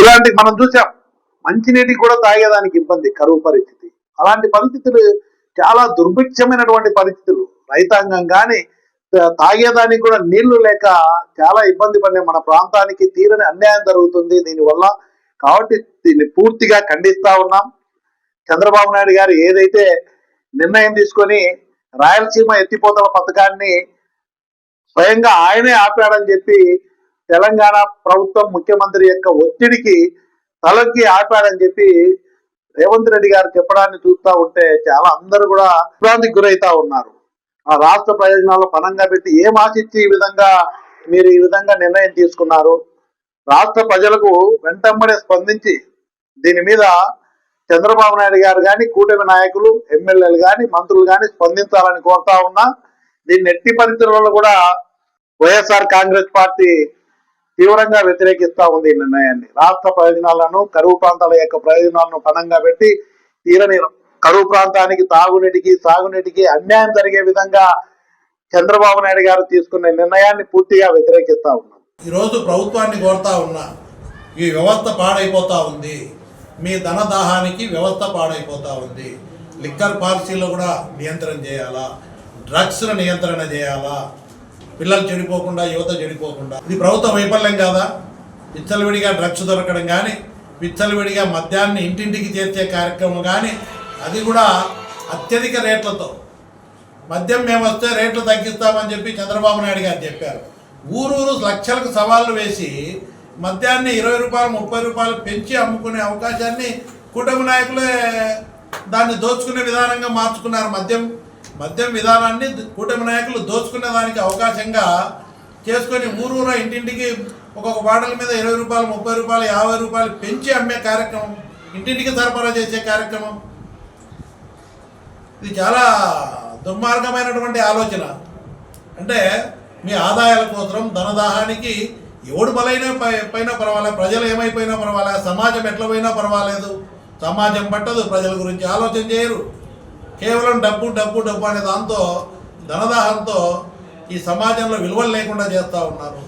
ఇలాంటి మనం చూసాం మంచినీటి కూడా తాగేదానికి ఇబ్బంది కరువు పరిస్థితి. అలాంటి పరిస్థితులు చాలా దుర్భిక్షమైనటువంటి పరిస్థితులు. రైతాంగం కానీ తాగేదానికి కూడా నీళ్ళు లేక చాలా ఇబ్బంది పడే మన ప్రాంతానికి తీరని అన్యాయం జరుగుతుంది దీనివల్ల. కాబట్టి దీన్ని పూర్తిగా ఖండిస్తా ఉన్నాం. చంద్రబాబు నాయుడు గారు ఏదైతే నిర్ణయం తీసుకొని రాయలసీమ ఎత్తిపోతల పథకాన్ని స్వయంగా ఆయనే ఆపాడని చెప్పి తెలంగాణ ప్రభుత్వం ముఖ్యమంత్రి యొక్క ఒత్తిడికి తలకి ఆపాడని చెప్పి రేవంత్ రెడ్డి గారు చెప్పడాన్ని చూస్తా ఉంటే చాలా అందరూ కూడా విభ్రాంతికి గురవుతా ఉన్నారు. ఆ రాష్ట్ర ప్రయోజనాలు పనంగా పెట్టి ఏం ఆశించి ఈ విధంగా మీరు ఈ విధంగా నిర్ణయం తీసుకున్నారు? రాష్ట్ర ప్రజలకు వెంటమ్మడే స్పందించి దీని మీద చంద్రబాబు నాయుడు గారు కానీ కూటమి నాయకులు ఎమ్మెల్యేలు కానీ మంత్రులు కానీ స్పందించాలని కోరుతా ఉన్నా దీన్ని ఎట్టి పరిస్థితుల్లో కూడా వైఎస్ఆర్ కాంగ్రెస్ పార్టీ తీవ్రంగా వ్యతిరేకిస్తా ఉంది ఈ నిర్ణయాన్ని. రాష్ట్ర ప్రయోజనాలను కరువు ప్రాంతాల యొక్క ప్రయోజనాలను పణంగా పెట్టి తీరని కరువు ప్రాంతానికి తాగునీటికి సాగునీటికి అన్యాయం జరిగే విధంగా చంద్రబాబు నాయుడు గారు తీసుకున్న నిర్ణయాన్ని పూర్తిగా వ్యతిరేకిస్తా ఉన్నాం ఈరోజు ప్రభుత్వాన్ని కోరుతా ఉన్నా ఈ వ్యవస్థ పాడైపోతా ఉంది. మీ ధనదాహానికి వ్యవస్థ పాడైపోతా ఉంది. లిక్కర్ పాలసీలో కూడా నియంత్రణ చేయాలా? డ్రగ్స్ను నియంత్రణ చేయాలా? పిల్లలు చెడిపోకుండా యువత చెడిపోకుండా. ఇది ప్రభుత్వ వైఫల్యం కాదా? విచ్చలవిడిగా డ్రగ్స్ దొరకడం కానీ విచ్చలవిడిగా మద్యాన్ని ఇంటింటికి చేర్చే కార్యక్రమం కానీ అది కూడా అత్యధిక రేట్లతో. మద్యం మేము వస్తే రేట్లు తగ్గిస్తామని చెప్పి చంద్రబాబు నాయుడు గారు చెప్పారు. ఊరూరు లక్షలకు సవాళ్ళు వేసి మద్యాన్ని ఇరవై రూపాయలు ముప్పై రూపాయలు పెంచి అమ్ముకునే అవకాశాన్ని కూటమి నాయకులే దాన్ని దోచుకునే విధానంగా మార్చుకున్నారు మద్యం. మద్యం విధానాన్ని కూటమి నాయకులు దోచుకునే దానికి అవకాశంగా చేసుకొని ఊరూర ఇంటింటికి ఒక్కొక్క బాటల మీద ఇరవై రూపాయలు ముప్పై రూపాయలు యాభై రూపాయలు పెంచి అమ్మే కార్యక్రమం ఇంటింటికి సరఫరా చేసే కార్యక్రమం. ఇది చాలా దుర్మార్గమైనటువంటి ఆలోచన. అంటే మీ ఆదాయాల కోసం ధనదాహానికి ఎవడు బలైనా పై- పర్వాలేదు ప్రజలు ఏమైపోయినా పర్వాలేదు సమాజం ఎట్లా పోయినా పర్వాలేదు. సమాజం పట్టదు ప్రజల గురించి ఆలోచన చేయరు. కేవలం డబ్బు డబ్బు డబ్బు అనే దాంతో ధనదాహంతో ఈ సమాజంలో విలువలు లేకుండా చేస్తూ ఉన్నారు.